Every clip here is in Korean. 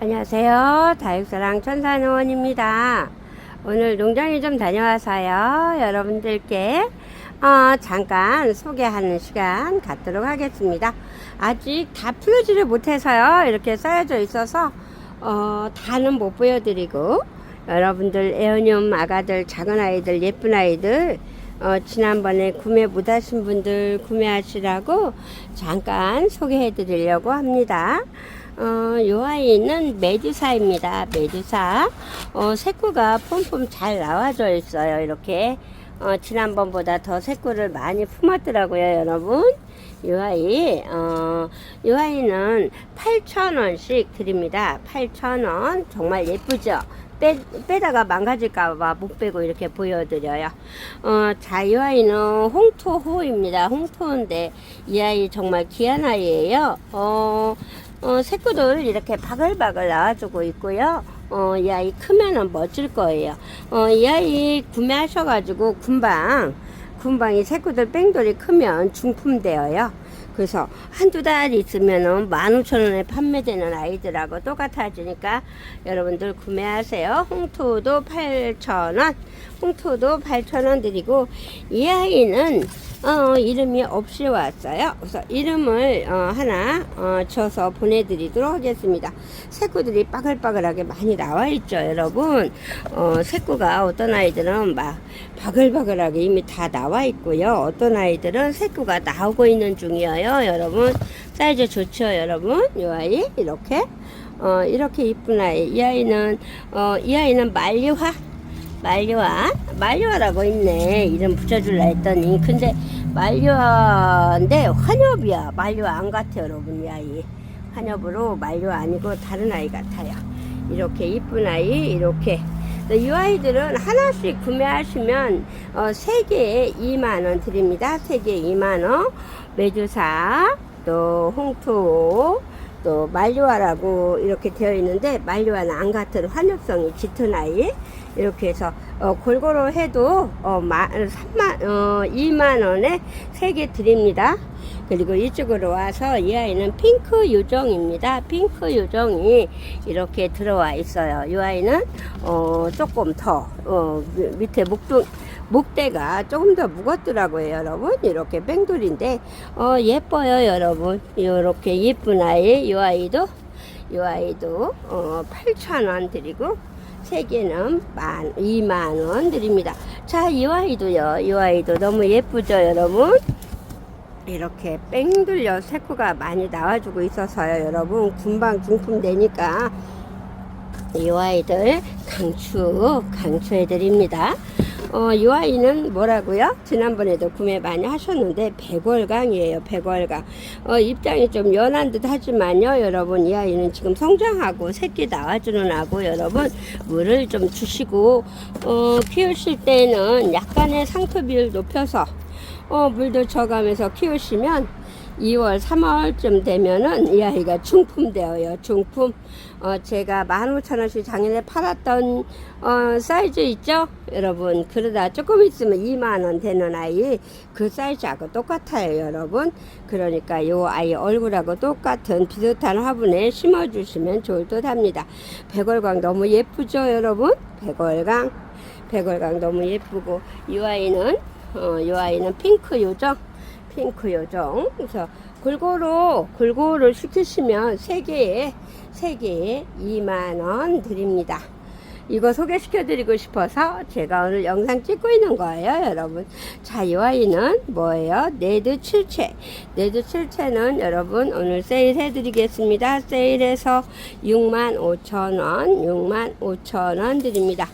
안녕하세요. 다육사랑 천산의원입니다. 오늘 농장에 좀 다녀와서요. 여러분들께 어, 잠깐 소개하는 시간 갖도록 하겠습니다. 아직 다 풀지를 못해서요. 이렇게 쌓여져 있어서 어, 다는 못 보여드리고 여러분들 에어늄 아가들 작은 아이들 예쁜 아이들 어, 지난번에 구매 못하신 분들 구매하시라고 잠깐 소개해 드리려고 합니다. 어, 요 아이는 메두사입니다. 메두사. 어, 색구가 폼폼 잘 나와져 있어요. 이렇게. 어, 지난번보다 더 색구를 많이 품었더라고요, 여러분. 이 아이, 어, 이 아이는 8,000원씩 드립니다. 8,000원. 정말 예쁘죠? 빼, 빼다가 망가질까봐 못 빼고 이렇게 보여드려요. 어, 자, 이 아이는 홍토호입니다. 홍토인데, 이 아이 정말 귀한 아이예요. 어, 어, 색구들 이렇게 바글바글 나와주고 있고요. 어, 이 아이 크면은 멋질 거예요. 어, 이 아이 구매하셔가지고 금방, 금방이 색구들 뺑돌이 크면 중품되어요. 그래서 한두 달 있으면은 15,000원에 판매되는 아이들하고 똑같아지니까 여러분들 구매하세요. 홍토도 8,000원, 홍토도 8,000원 드리고 이 아이는 어, 이름이 없이 왔어요. 그래서 이름을 어, 하나 어, 줘서 보내드리도록 하겠습니다. 색구들이 빠글빠글하게 많이 나와 있죠, 여러분. 어, 색구가 어떤 아이들은 막 바글바글하게 이미 다 나와 있고요. 어떤 아이들은 색구가 나오고 있는 중이에요, 여러분. 사이즈 좋죠, 여러분. 이 아이 이렇게 어, 이렇게 이쁜 아이. 이 아이는 어, 이 아이는 말리화 말려와. 말려와라고 있네. 이름 붙여줄라 했더니. 근데 말려인데 환엽이야. 말려와 안 같아 여러분 이 아이. 환엽으로 말려와 아니고 다른 아이 같아요. 이렇게 이쁜 아이 이렇게. 이 아이들은 하나씩 구매하시면 어, 3개에 2만원 드립니다. 3개에 2만원. 메두사 또 홍토 또 말리와라고 이렇게 되어 있는데 말리와는 안 같은 환엽성이 짙은 아이 이렇게 해서 어, 골고루 해도 어, 마, 3만 어, 2만 원에 3개 드립니다. 그리고 이쪽으로 와서 이 아이는 핑크 요정입니다. 핑크 요정이 이렇게 들어와 있어요. 이 아이는 어, 조금 더 어, 밑에 목둥 목대가 조금 더 무겁더라고요, 여러분. 이렇게 뺑돌인데 어, 예뻐요, 여러분. 이렇게 예쁜 아이, 이 아이도 이 아이도 어, 8,000원 드리고 세 개는 만, 2만 원 드립니다. 자, 이 아이도요. 이 아이도 너무 예쁘죠, 여러분? 이렇게 뺑 돌려 색구가 많이 나와주고 있어서요, 여러분. 금방 중품 되니까 이 아이들 강추, 강추해 드립니다. 어, 이 아이는 뭐라고요? 지난번에도 구매 많이 하셨는데 백월강이에요. 백월강. 어, 입장이 좀 연한 듯 하지만요. 여러분 이 아이는 지금 성장하고 새끼 나와주는 하고 여러분 물을 좀 주시고 어, 키우실 때는 약간의 상토비를 높여서 어, 물도 줘가면서 키우시면 2월, 3월쯤 되면은 이 아이가 중품되어요. 중품. 어, 제가 15,000원씩 작년에 팔았던, 어, 사이즈 있죠? 여러분. 그러다 조금 있으면 2만원 되는 아이, 그 사이즈하고 똑같아요, 여러분. 그러니까 요 아이 얼굴하고 똑같은 비슷한 화분에 심어주시면 좋을 듯 합니다. 백월광 너무 예쁘죠, 여러분? 백월광. 백월광 너무 예쁘고, 이 아이는, 어, 이 아이는 핑크 요정. 핑크 요정. 그래서 골고루 골고루 시키시면 세 개에 세 개에 2만 원 드립니다. 이거 소개시켜 드리고 싶어서 제가 오늘 영상 찍고 있는 거예요, 여러분. 자, 이 아이는 뭐예요? 네드 7채. 네드 7채는 여러분 오늘 세일해 드리겠습니다. 세일해서 6만 5천 원, 6만 5천 원 드립니다.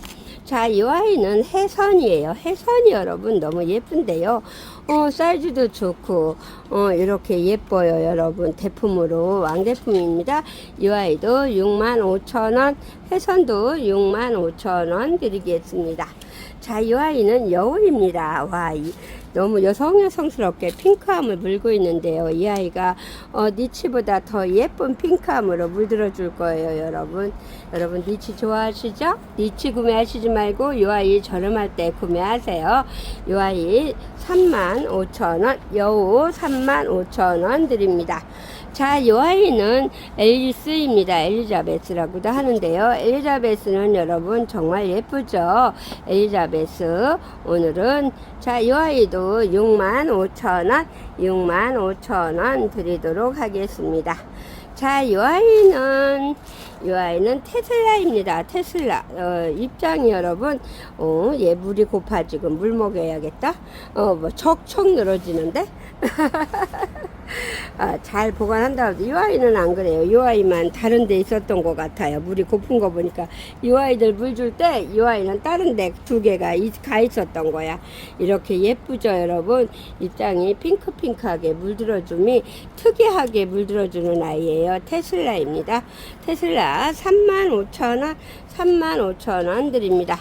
자, 이 아이는 해선이에요. 해선이 여러분 너무 예쁜데요. 어, 사이즈도 좋고, 어, 이렇게 예뻐요, 여러분. 대품으로, 왕대품입니다. 이 아이도 65,000원, 해선도 65,000원 드리겠습니다. 자, 이 아이는 여울입니다. 와, 이, 너무 여성 여성스럽게 핑크함을 물고 있는데요. 이 아이가 어, 니치보다 더 예쁜 핑크함으로 물들어 줄 거예요, 여러분. 여러분 니치 좋아하시죠? 니치 구매하시지 말고 이 아이 저렴할 때 구매하세요. 이 아이 35,000원, 여우 35,000원 드립니다. 자, 이 아이는 앨리스입니다. 엘리자베스라고도 하는데요. 엘리자베스는 여러분 정말 예쁘죠? 엘리자베스. 오늘은 자, 이 아이도 6만 5천 원, 6만 5천 원 드리도록 하겠습니다. 자, 이 아이는 이 아이는 테슬라입니다. 테슬라 어, 입장이 여러분, 어, 얘 물이 고파 지금 물 먹여야겠다. 어, 뭐 척척 늘어지는데. 아, 잘 보관한다. 이 아이는 안 그래요. 이 아이만 다른 데 있었던 것 같아요. 물이 고픈 거 보니까. 이 아이들 물 줄 때 이 아이는 다른 데 두 개가 이- 가 있었던 거야. 이렇게 예쁘죠, 여러분? 입장이 핑크핑크하게 물들어줌이 특이하게 물들어주는 아이예요. 테슬라입니다. 테슬라 35,000원, 35,000원 드립니다.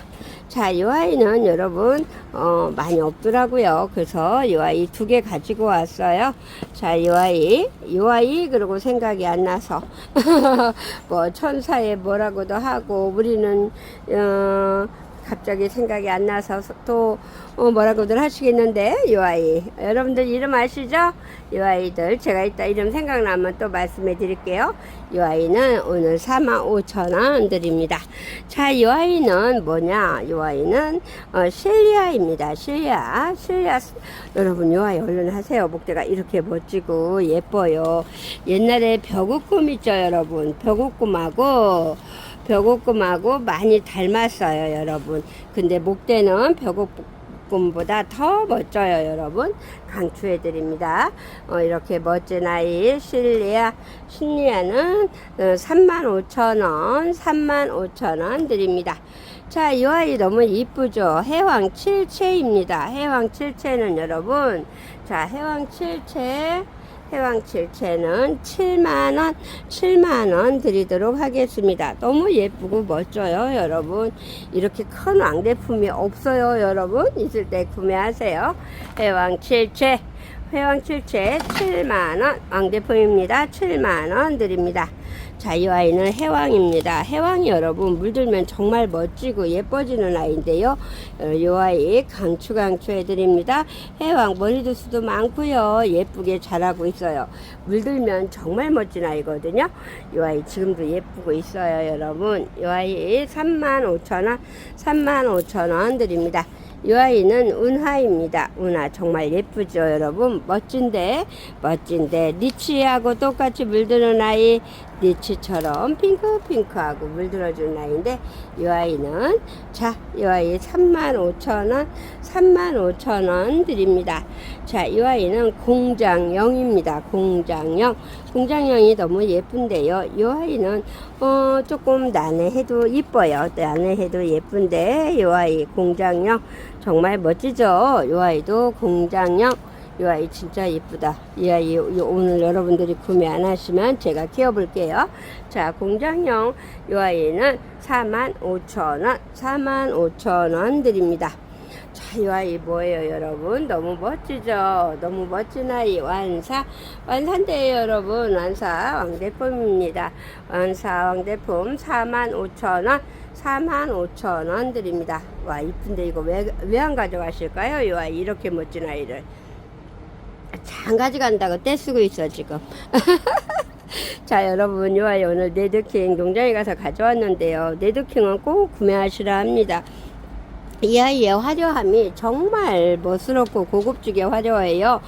자, 이 아이는 여러분, 어, 많이 없더라고요. 그래서 이 아이 두 개 가지고 왔어요. 자, 이 아이, 이 아이, 그리고 생각이 안 나서. 뭐, 천사에 뭐라고도 하고, 우리는, 어, 갑자기 생각이 안 나서 또 어, 뭐라고들 하시겠는데 이 아이. 여러분들 이름 아시죠? 이 아이들 제가 이따 이름 생각나면 또 말씀해 드릴게요. 이 아이는 오늘 45,000원 드립니다. 자이 아이는 뭐냐? 이 아이는 어, 실리아입니다. 실리아. 실리아. 여러분 이 아이 얼른 하세요. 목대가 이렇게 멋지고 예뻐요. 옛날에 벽우꿈 있죠 여러분? 벽우꿈하고 벽옥금하고 많이 닮았어요, 여러분. 근데 목대는 벽 옥금보다 더 멋져요, 여러분. 강추해 드립니다. 어, 이렇게 멋진 아이 실리아 신리아는 어, 35,000원, 35,000원 드립니다. 자, 이 아이 너무 이쁘죠? 해왕 칠채입니다. 해왕 칠채는 여러분, 자, 해왕 칠채 해왕 칠채는 7만원, 7만원 드리도록 하겠습니다. 너무 예쁘고 멋져요, 여러분. 이렇게 큰 왕대품이 없어요, 여러분. 있을 때 구매하세요. 해왕 칠채, 해왕 칠채 7만원, 왕대품입니다. 7만원 드립니다. 자, 이 아이는 해왕입니다. 해왕이 여러분 물들면 정말 멋지고 예뻐지는 아이인데요. 어, 이 아이 강추 강추 해드립니다. 해왕 머리두수도 많고요. 예쁘게 자라고 있어요. 물들면 정말 멋진 아이거든요. 이 아이 지금도 예쁘고 있어요, 여러분. 이 아이 35,000원, 35,000원 드립니다. 이 아이는 운하입니다. 운하 정말 예쁘죠, 여러분. 멋진데, 멋진데 리치하고 똑같이 물드는 아이, 리치처럼 핑크핑크하고 물들어주는 아이인데 이 아이는 자, 이 아이 35,000원, 35,000원 드립니다. 자, 이 아이는 공장형입니다. 공장형. 공장형이 너무 예쁜데요. 이 아이는 어, 조금 난해해도 이뻐요. 난해해도 예쁜데 이 아이 공장형 정말 멋지죠. 이 아이도 공장형. 이 아이 진짜 이쁘다. 이 아이 요- 오늘 여러분들이 구매 안 하시면 제가 키워볼게요. 자, 공장형 이 아이는 45,000원, 45,000원 드립니다. 자, 이 아이 뭐예요, 여러분? 너무 멋지죠? 너무 멋진 아이, 완사. 완사인데요, 여러분. 완사 왕대품입니다. 완사 왕대품 45,000원, 45,000원 드립니다. 와, 이쁜데 이거 왜, 왜 안 가져가실까요? 이 아이, 이렇게 멋진 아이를. 장 가져간다고 떼쓰고 있어, 지금. 자, 여러분, 요 아이 오늘 네드킹 농장에 가서 가져왔는데요. 네드킹은 꼭 구매하시라 합니다. 이 아이의 화려함이 정말 멋스럽고 고급지게 화려해요.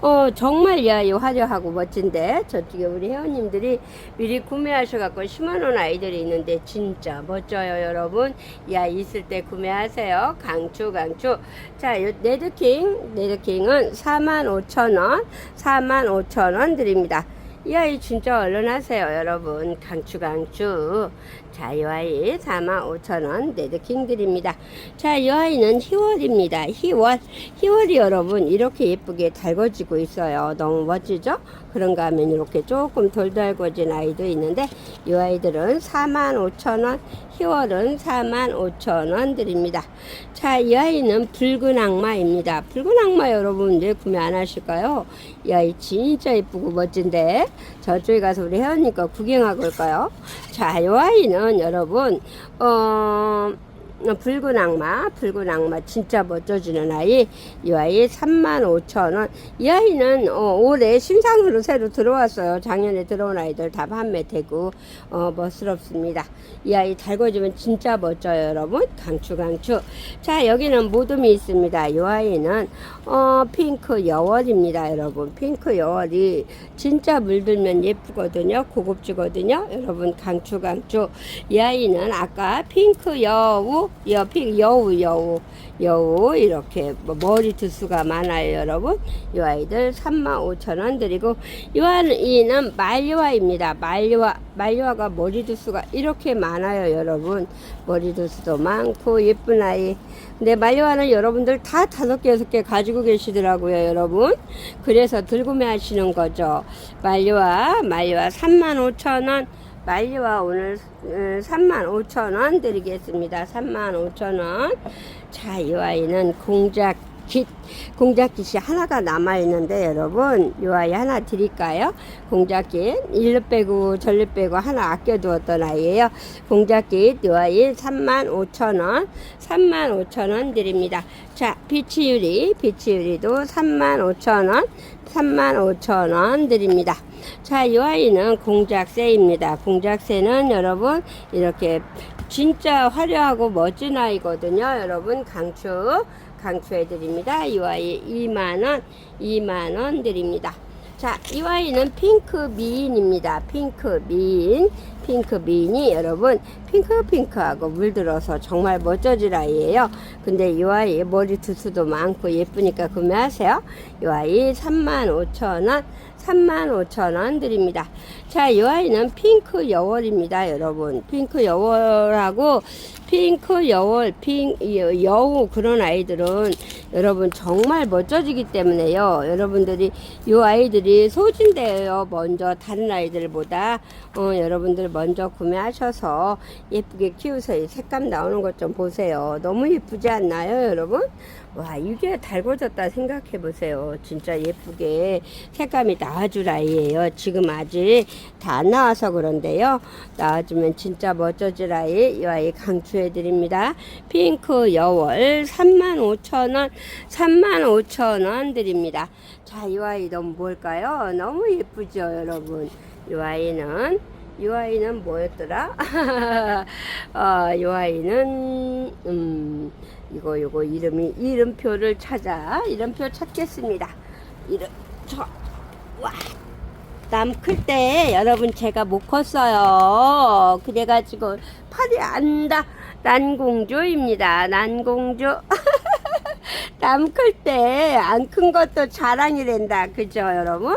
어, 정말 이 아이 화려하고 멋진데, 저쪽에 우리 회원님들이 미리 구매하셔갖고 심어놓은 아이들이 있는데, 진짜 멋져요, 여러분. 이 아이 있을 때 구매하세요. 강추, 강추. 자, 요 네드킹, 네드킹은 45,000원, 45,000원 드립니다. 이 아이 진짜 얼른 하세요, 여러분. 강추, 강추. 자, 이 아이 45,000원 네드킹 드립니다. 자, 이 아이는 희월입니다. 희월. 희월이 여러분 이렇게 예쁘게 달궈지고 있어요. 너무 멋지죠? 그런가 하면 이렇게 조금 덜 달궈진 아이도 있는데, 이 아이들은 45,000원, 희월은 45,000원 드립니다. 자, 이 아이는 붉은 악마입니다. 붉은 악마 여러분 왜 구매 안 하실까요? 이 아이 진짜 예쁘고 멋진데, 저쪽에 가서 우리 회원님 거 구경하고 올까요? 자, 이 아이는 여러분, 어, 어, 붉은 악마, 붉은 악마 진짜 멋져지는 아이. 이 아이 35,000원. 이 아이는 어, 올해 신상으로 새로 들어왔어요. 작년에 들어온 아이들 다 판매되고 어, 멋스럽습니다. 이 아이 달궈지면 진짜 멋져요, 여러분. 강추 강추. 자, 여기는 모둠이 있습니다. 이 아이는 어, 핑크 여월입니다, 여러분. 핑크 여월이 진짜 물들면 예쁘거든요. 고급지거든요. 여러분 강추 강추. 이 아이는 아까 핑크 여우, 여핑 여우 여우 여우 이렇게 뭐 머리 두수가 많아요, 여러분. 이 아이들 35,000원 드리고 이 아이는 말려와입니다. 말려와 말려와가 머리 두수가 이렇게 많아요, 여러분. 머리 두수도 많고 예쁜 아이. 근데 말려와는 여러분들 다 다섯 개 여섯 개 가지고 계시더라고요, 여러분. 그래서 들구매 하시는 거죠. 말려와 말려와 35,000원. 말려와 오늘 35,000원 드리겠습니다. 35,000원. 자, 이 아이는 공작 깃, 공작깃이 하나가 남아있는데, 여러분, 이 아이 하나 드릴까요? 공작깃, 일로 빼고, 절로 빼고, 하나 아껴두었던 아이예요. 공작깃, 이 아이 35,000원, 35,000원 드립니다. 자, 비치유리, 비치유리도 35,000원, 35,000원 드립니다. 자, 이 아이는 공작새입니다. 공작새는 여러분, 이렇게 진짜 화려하고 멋진 아이거든요. 여러분, 강추, 강추해 드립니다. 이 아이 2만원, 2만원 드립니다. 자, 이 아이는 핑크 미인입니다. 핑크 미인. 핑크 미인이 여러분 핑크핑크하고 물들어서 정말 멋져질 아이예요. 근데 이 아이 머리 두수도 많고 예쁘니까 구매하세요. 이 아이 35,000원, 35,000원 드립니다. 자, 이 아이는 핑크 여월입니다, 여러분. 핑크 여월하고 핑크 여월, 핑 여- 여우 그런 아이들은 여러분 정말 멋져지기 때문에요. 여러분들이 이 아이들이 소진돼요. 먼저 다른 아이들보다 어, 여러분들 먼저 구매하셔서 예쁘게 키우세요. 색감 나오는 것 좀 보세요. 너무 예쁘지 않나요, 여러분? 와, 이게 달궈졌다 생각해 보세요. 진짜 예쁘게 색감이 나와줄 아이예요. 지금 아직 다 안 나와서 그런데요. 나와주면 진짜 멋져질 아이, 이 아이 강추해 드립니다. 핑크 여월 35,000원, 35,000원 드립니다. 자, 이 아이 너무 뭘까요? 너무 예쁘죠, 여러분? 이 아이는 이 아이는 뭐였더라? 어, 이 아이는 음 이거 이거 이름이 이름표를 찾아 이름표 찾겠습니다. 이름 저와 남 클 때 여러분 제가 못 컸어요. 그래가지고 팔이 안다. 난공주입니다. 난공주. 남 클 때 안 큰 것도 자랑이란다. 그죠, 여러분?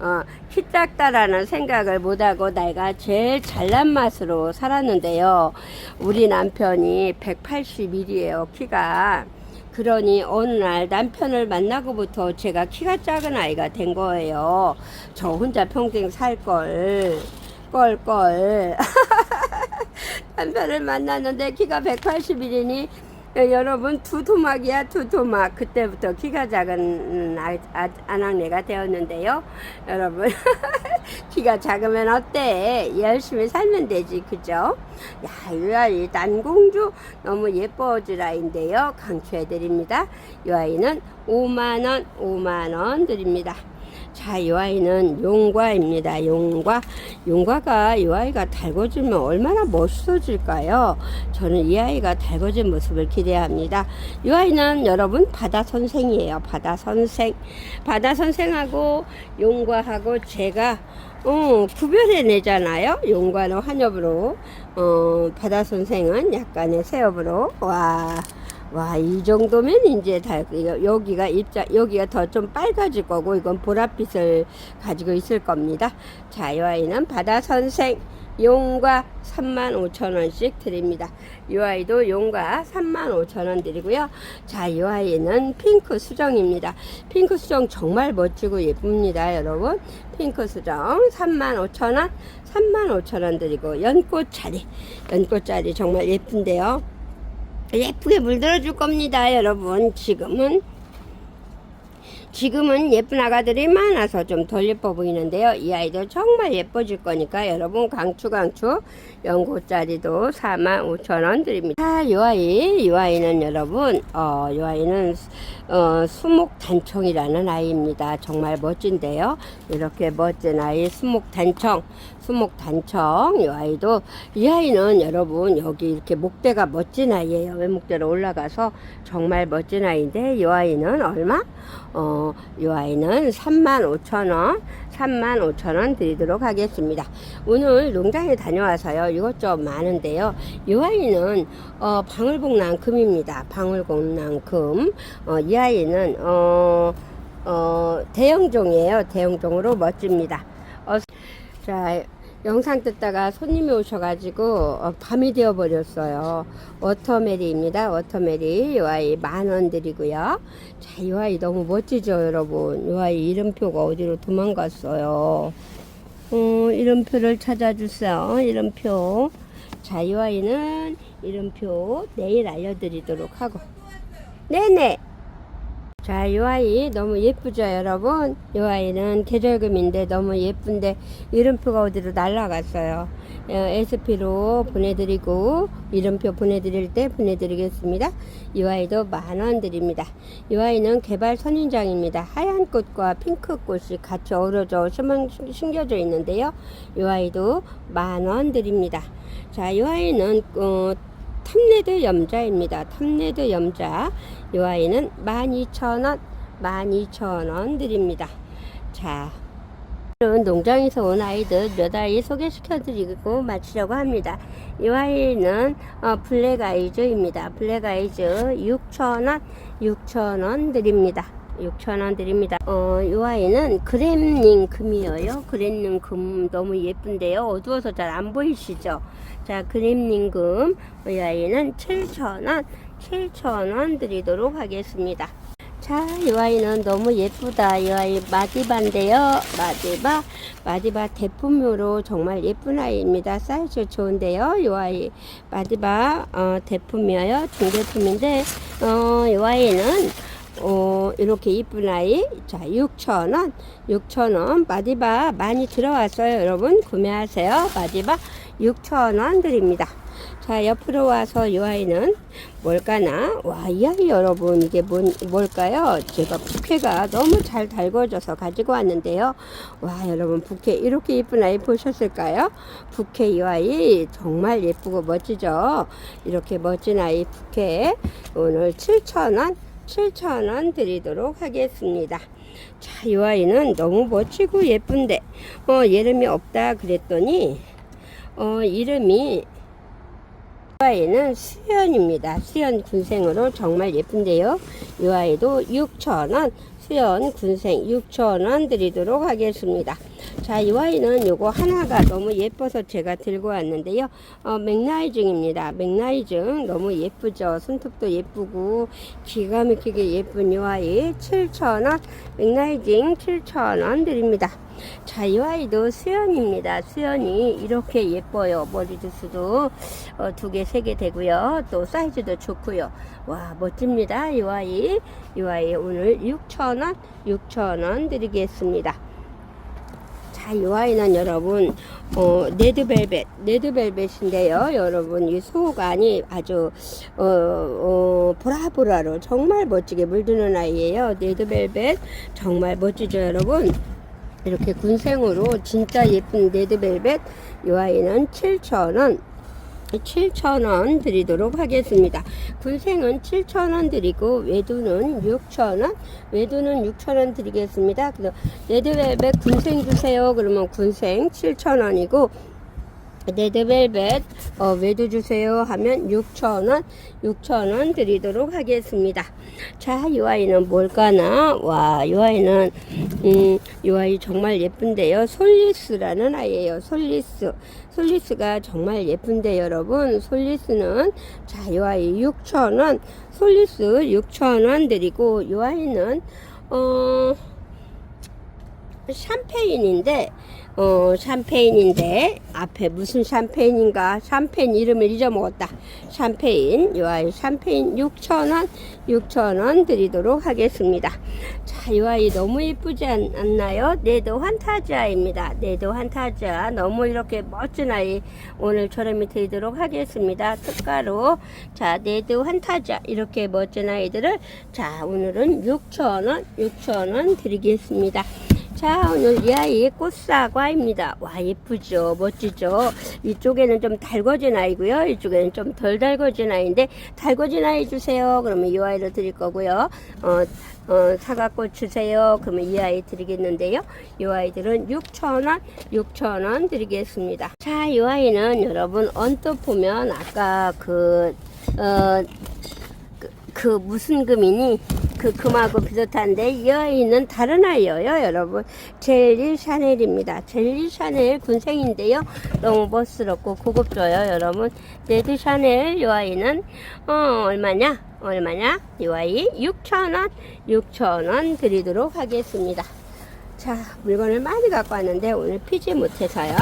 어, 키 작다라는 생각을 못하고 내가 제일 잘난 맛으로 살았는데요. 우리 남편이 181이에요, 키가. 그러니 어느 날 남편을 만나고부터 제가 키가 작은 아이가 된 거예요. 저 혼자 평생 살 걸. 껄껄. 남편을 만났는데 키가 181이니 여러분 두 토막이야 두 토막. 그때부터 키가 작은 아, 아, 아낙네가 되었는데요. 여러분 키가 작으면 어때? 열심히 살면 되지 그죠? 야 이 아이 난공주 너무 예뻐질 아이인데요. 강추해 드립니다. 이 아이는 5만원 5만원 드립니다 자, 이 아이는 용과입니다. 용과. 용과가 이 아이가 달궈지면 얼마나 멋있어질까요? 저는 이 아이가 달궈진 모습을 기대합니다. 이 아이는 여러분 바다 선생이에요. 바다 선생. 바다 선생하고 용과하고 제가 어, 구별해 내잖아요. 용과는 환엽으로, 어, 바다 선생은 약간의 새엽으로. 와. 와, 이 정도면 이제 다, 여기가 입자, 여기가 더 좀 빨가질 거고, 이건 보랏빛을 가지고 있을 겁니다. 자, 이 아이는 바다 선생, 용과 35,000원씩 드립니다. 이 아이도 용과 35,000원 드리고요. 자, 이 아이는 핑크 수정입니다. 핑크 수정 정말 멋지고 예쁩니다, 여러분. 핑크 수정 35,000원, 35,000원 드리고, 연꽃자리, 연꽃자리 정말 예쁜데요. 예쁘게 물들어 줄 겁니다, 여러분. 지금은 지금은 예쁜 아가들이 많아서 좀 덜 예뻐 보이는데요. 이 아이도 정말 예뻐질 거니까 여러분 강추 강추 연고짜리도 45,000원 드립니다. 자, 이 아이, 이 아이는 여러분, 어, 이 아이는 어, 수목 단청이라는 아이입니다. 정말 멋진데요. 이렇게 멋진 아이 수목 단청, 수목 단청 이 아이도 이 아이는 여러분 여기 이렇게 목대가 멋진 아이예요. 외목대로 올라가서 정말 멋진 아이인데 이 아이는 얼마? 어, 이 아이는 35,000원, 35,000원 드리도록 하겠습니다. 오늘 농장에 다녀와서요. 이것저것 많은데요. 이 아이는 어, 방울복랑금입니다. 방울복랑금. 어, 이 아이는 어, 어, 대형종이에요. 대형종으로 멋집니다. 어, 자, 영상 듣다가 손님이 오셔가지고 어, 밤이 되어 버렸어요. 워터메리입니다. 워터메리 이 아이 만원 드리고요. 자, 이 아이 너무 멋지죠, 여러분. 이 아이 이름표가 어디로 도망갔어요. 어, 이름표를 찾아주세요. 이름표. 자, 이 아이는 이름표 내일 알려드리도록 하고. 네네. 자, 이 아이 너무 예쁘죠, 여러분? 이 아이는 계절금인데 너무 예쁜데 이름표가 어디로 날아갔어요. 어, SP로 보내드리고 이름표 보내드릴 때 보내드리겠습니다. 이 아이도 만 원 드립니다. 이 아이는 개발 선인장입니다. 하얀 꽃과 핑크 꽃이 같이 어우러져 심겨져 있는데요. 이 아이도 만 원 드립니다. 자, 이 아이는 어, 탐레드 염자입니다. 탐레드 염자. 이 아이는 12,000원, 12,000원 드립니다. 자, 오늘은 농장에서 온 아이들 몇 아이 소개시켜 드리고 마치려고 합니다. 이 아이는 어, 블랙 아이즈입니다. 블랙 아이즈 6,000원, 6,000원 드립니다. 6,000원 드립니다. 어, 이 아이는 그램닝 금이에요. 그램닝 금 너무 예쁜데요. 어두워서 잘 안 보이시죠? 자, 그램닝 금. 이 아이는 7,000원, 7,000원 드리도록 하겠습니다. 자, 이 아이는 너무 예쁘다. 이 아이 마디바인데요. 마디바, 마디바 대품으로 정말 예쁜 아이입니다. 사이즈 좋은데요. 이 아이 마디바 어, 대품이에요. 중대품인데 어, 이 아이는 어, 이렇게 이쁜 아이. 자, 6,000원. 6,000원. 마디바 많이 들어왔어요. 여러분. 구매하세요. 마디바 6,000원 드립니다. 자, 옆으로 와서 이 아이는 뭘까나? 와, 이 아이 여러분, 이게 뭔, 뭘까요? 제가 부케가 너무 잘 달궈져서 가지고 왔는데요. 와, 여러분, 부케, 이렇게 예쁜 아이 보셨을까요? 부케 이 아이 정말 예쁘고 멋지죠? 이렇게 멋진 아이 부케 오늘 7,000원, 7,000원 드리도록 하겠습니다. 자, 이 아이는 너무 멋지고 예쁜데, 어, 이름이 없다 그랬더니, 어, 이름이 이 아이는 수연입니다. 수연 군생으로 정말 예쁜데요. 이 아이도 6,000원, 수연 군생 6,000원 드리도록 하겠습니다. 자, 이 아이는 요거 하나가 너무 예뻐서 제가 들고 왔는데요. 어, 맥라이징입니다. 맥라이징 너무 예쁘죠. 손톱도 예쁘고 기가 막히게 예쁜 이 아이 7,000원, 맥라이징 7,000원 드립니다. 자, 이 아이도 수연입니다. 수연이 이렇게 예뻐요. 머리 두수도 어, 두 개, 세 개 되고요. 또 사이즈도 좋고요. 와, 멋집니다. 이 아이. 이 아이 오늘 6,000원, 6,000원 드리겠습니다. 자, 이 아이는 여러분, 어, 레드벨벳, 레드벨벳인데요. 여러분, 이 속안이 아주, 어, 어, 보라보라로 정말 멋지게 물드는 아이예요. 레드벨벳. 정말 멋지죠, 여러분? 이렇게 군생으로 진짜 예쁜 레드벨벳. 이 아이는 7,000원. 7,000원 드리도록 하겠습니다. 군생은 7,000원 드리고 외두는 6,000원, 외두는 6,000원 드리겠습니다. 그래서 레드벨벳 군생 주세요. 그러면 군생 7,000원이고 레드벨벳 어, 외두 주세요 하면 6,000원 6,000원 드리도록 하겠습니다. 자이 아이는 뭘까나? 와이 아이는 음, 이 아이 정말 예쁜데요. 솔리스라는 아이예요 솔리스. 솔리스가 정말 예쁜데 여러분 솔리스는 자이 아이 6,000원 솔리스 6,000원 드리고 이 아이는 어 샴페인인데 어 샴페인인데 앞에 무슨 샴페인인가 샴페인 이름을 잊어먹었다 샴페인 요 아이 샴페인 6,000원 6,000원 드리도록 하겠습니다 자, 요 아이 너무 예쁘지 않, 않나요? 네도 환타지아입니다. 네도 환타지아. 너무 이렇게 멋진 아이 오늘 저렴이 드리도록 하겠습니다. 특가로. 자, 네도 환타지아. 이렇게 멋진 아이들을 자, 오늘은 6,000원, 6,000원 드리겠습니다. 자, 오늘 이 아이 꽃사과입니다. 와, 예쁘죠? 멋지죠? 이쪽에는 좀 달궈진 아이고요. 이쪽에는 좀 덜 달궈진 아이인데, 달궈진 아이 주세요. 그러면 이 아이를 드릴 거고요. 어, 어, 사과꽃 주세요. 그러면 이 아이 드리겠는데요. 이 아이들은 6,000원, 6,000원 드리겠습니다. 자, 이 아이는 여러분 언뜻 보면 아까 그, 어, 그, 그 무슨 금이니? 그 금하고 비슷한데 이 아이는 다른 아이예요 여러분. 젤리 샤넬입니다. 젤리 샤넬 군생인데요. 너무 멋스럽고 고급져요 여러분. 레드 샤넬 이 아이는 어 얼마냐? 얼마냐? 이 아이 6,000원 6,000원 드리도록 하겠습니다 자, 물건을 많이 갖고 왔는데 오늘 피지 못해서요.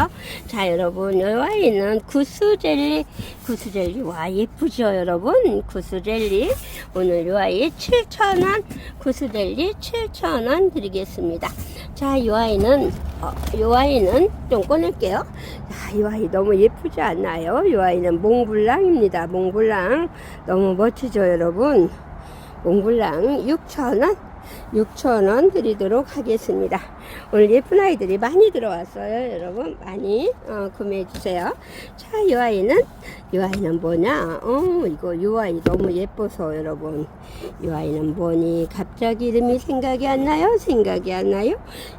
자, 여러분, 이 와인은 구스젤리, 구스젤리, 와, 예쁘죠, 여러분? 구스젤리. 오늘 이 와인 7,000원, 구스젤리 7,000원 드리겠습니다. 자, 이 와인은, 어, 이 와인은 좀 꺼낼게요. 자, 이 와인 너무 예쁘지 않나요? 이 와인은 몽블랑입니다. 몽블랑. 너무 멋지죠, 여러분? 몽블랑 6,000원. 6,000원 드리도록 하겠습니다. 오늘 예쁜 아이들이 많이 들어왔어요. 여러분 많이 어, 구매해 주세요. 자, 이 아이는 이 아이는 뭐냐? 어, 이거 이 아이 너무 예뻐서 여러분. 이 아이는 뭐니? 갑자기 이름이 생각이 안 나요? 생각이 안 나요?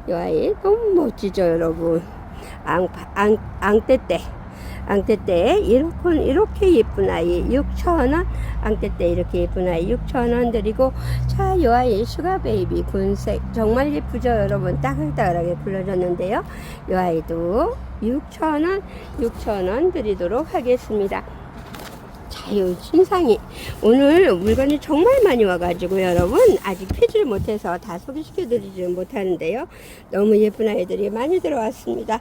이 아이 너무 멋지죠, 여러분. 앙, 앙, 앙떼떼. 앙떼떼 이렇게, 이렇게 예쁜 아이 6,000원. 앙떼떼 이렇게 예쁜 아이 6,000원 드리고 자이 아이 슈가 베이비 군색 정말 예쁘죠? 여러분 따글따글하게 불러줬는데요. 이 아이도 6,000원 6,000원 드리도록 하겠습니다. 자, 요 신상이. 오늘 물건이 정말 많이 와가지고 여러분 아직 피지를 못해서 다 소개시켜 드리지는 못하는데요. 너무 예쁜 아이들이 많이 들어왔습니다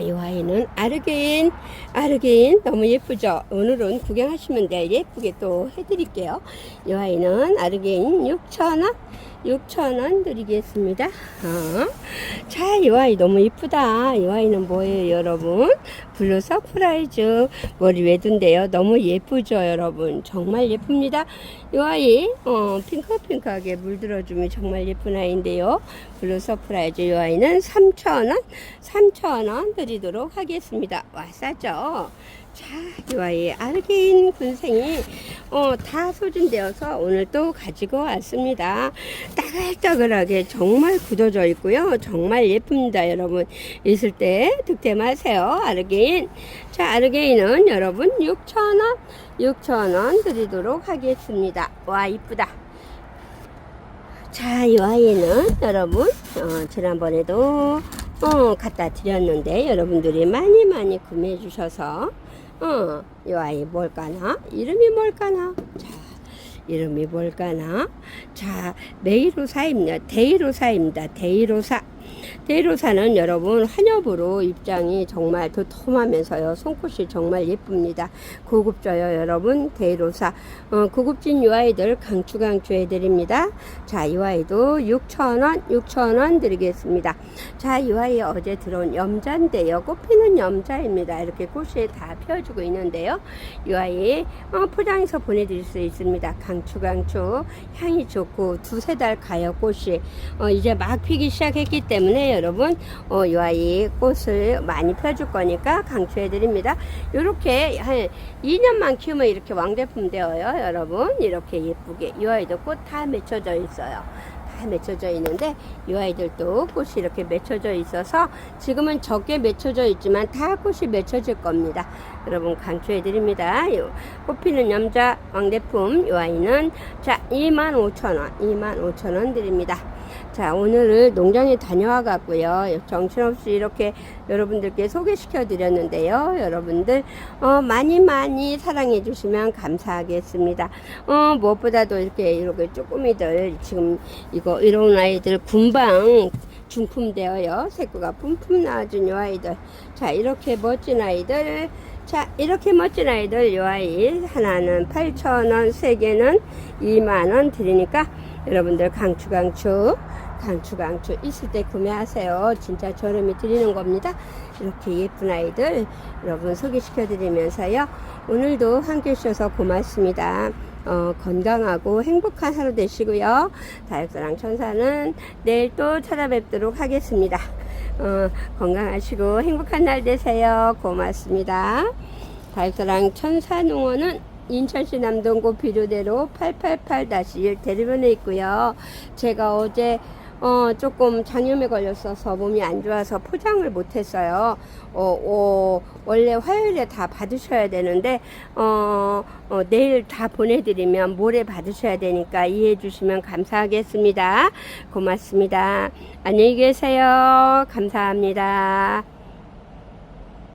이 아이는 아르게인, 아르게인 너무 예쁘죠? 오늘은 구경하시면 돼. 예쁘게 또 해드릴게요. 이 아이는 아르게인 6,000원, 6,000원 드리겠습니다. 어. 자, 이 아이 너무 예쁘다. 이 아이는 뭐예요, 여러분? 블루 서프라이즈 머리 외두인데요. 너무 예쁘죠, 여러분? 정말 예쁩니다. 이 아이, 어, 핑크핑크하게 물들어주면 정말 예쁜 아이인데요. 블루 서프라이즈 이 아이는 3,000원, 3,000원 드리도록 하겠습니다. 와, 싸죠? 자, 이 아이 아르게인 군생이 어, 다 소진되어서 오늘 또 가지고 왔습니다. 따글따글하게 정말 굳어져 있고요. 정말 예쁩니다, 여러분. 있을 때 득템하세요, 아르게인. 자, 아르게인은 여러분 6,000원, 6,000원 드리도록 하겠습니다. 와, 이쁘다. 자, 이 아이는 여러분, 어, 지난번에도 어, 갖다 드렸는데 여러분들이 많이 많이 구매해 주셔서 어, 이 아이 뭘까나? 이름이 뭘까나? 자, 이름이 뭘까나? 자, 메이로사입니다. 데이로사입니다. 데이로사. 데이로사는 여러분 한엽으로 입장이 정말 도톰하면서요. 손끝이 정말 예쁩니다. 고급져요 여러분. 데이로사. 어, 고급진 유아이들 강추강추 해드립니다. 자 유아이도 6,000원 6,000원 드리겠습니다. 자 유아이 어제 들어온 염자인데요. 꽃피는 염자입니다. 이렇게 꽃이 다 펴주고 있는데요. 유아이 어, 포장해서 보내드릴 수 있습니다. 강 추강추 향이 좋고 두세 달 가요 꽃이 어, 이제 막 피기 시작했기 때문에 여러분 어, 이 아이 꽃을 많이 펴줄 거니까 강추해 드립니다. 이렇게 한 2년만 키우면 이렇게 왕제품 되어요 여러분. 이렇게 예쁘게 이 아이도 꽃 다 맺혀져 있어요 다 맺혀져 있는데 이 아이들도 꽃이 이렇게 맺혀져 있어서 지금은 적게 맺혀져 있지만 다 꽃이 맺혀질 겁니다. 여러분 강추해 드립니다. 꽃피는 염자 왕대품 이 아이는 자 25,000원 25,000원 드립니다 자, 오늘은 농장에 다녀와 갔고요. 정신없이 이렇게 여러분들께 소개시켜 드렸는데요. 여러분들, 어, 많이 많이 사랑해 주시면 감사하겠습니다. 어, 무엇보다도 이렇게, 이렇게 쪼꼬미들, 지금 이거, 이런 아이들 군방 중품되어요. 색구가 뿜뿜 나와준 요 아이들. 자, 이렇게 멋진 아이들. 자, 이렇게 멋진 아이들 요 아이 하나는 8,000원, 세 개는 2만원 드리니까 여러분들 강추 강추 강추 강추 있을 때 구매하세요. 진짜 저렴이 드리는 겁니다. 이렇게 예쁜 아이들 여러분 소개시켜 드리면서요. 오늘도 함께 해주셔서 고맙습니다. 어, 건강하고 행복한 하루 되시고요. 다육사랑 천사는 내일 또 찾아뵙도록 하겠습니다. 어, 건강하시고 행복한 날 되세요. 고맙습니다. 다육사랑 천사농원은 인천시 남동구 비료대로 888-1 대리변에 있고요. 제가 어제 어, 조금 장염에 걸렸어서 몸이 안 좋아서 포장을 못했어요. 어, 어, 원래 화요일에 다 받으셔야 되는데, 어, 어, 내일 다 보내드리면 모레 받으셔야 되니까 이해해 주시면 감사하겠습니다. 고맙습니다. 안녕히 계세요. 감사합니다.